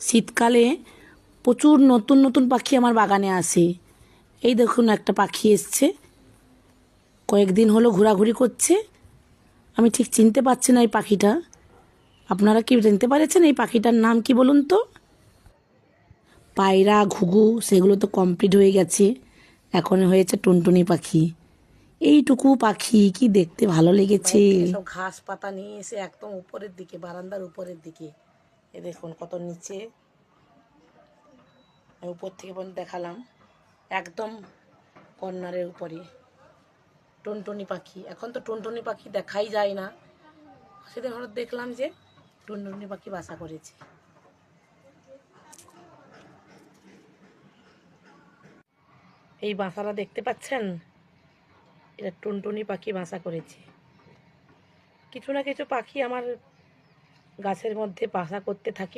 শীতকালে প্রচুর নতুন নতুন পাখি আমার বাগানে আসে। এই দেখুন একটা পাখি এসছে। কয়েকদিন হলো ঘোরাঘুরি করছে। আমি ঠিক চিনতে পারছি না এই পাখিটা। আপনারা কি চিনতে পারেছেন এই পাখিটার নাম কি বলুন তো? পায়রা, ঘুঘু, সেগুলো তো কমপ্লিট হয়ে গেছে। এখন হয়েছে টুনটুনি পাখি। এইটুকু পাখি কি দেখতে ভালো লেগেছে? ঘাস পাতা নিয়ে এসে একদম উপরের দিকে, বারান্দার উপরের দিকে। এ দেখুন কত নিচে। উপর থেকে পর্যন্ত দেখালাম। একদম কর্নারের উপরে। টুনটুনি পাখি। এখন তো টুনটুনি পাখি দেখাই যায় না। সেদিন হঠাৎ দেখলাম যে টুনটুনি পাখি বাসা করেছে। এই বাসাটা দেখতে পাচ্ছেন? এটা টুনটুনি পাখি বাসা করেছে। কিছু না কিছু পাখি আমার গাছের মধ্যে বাসা করতে থাকে।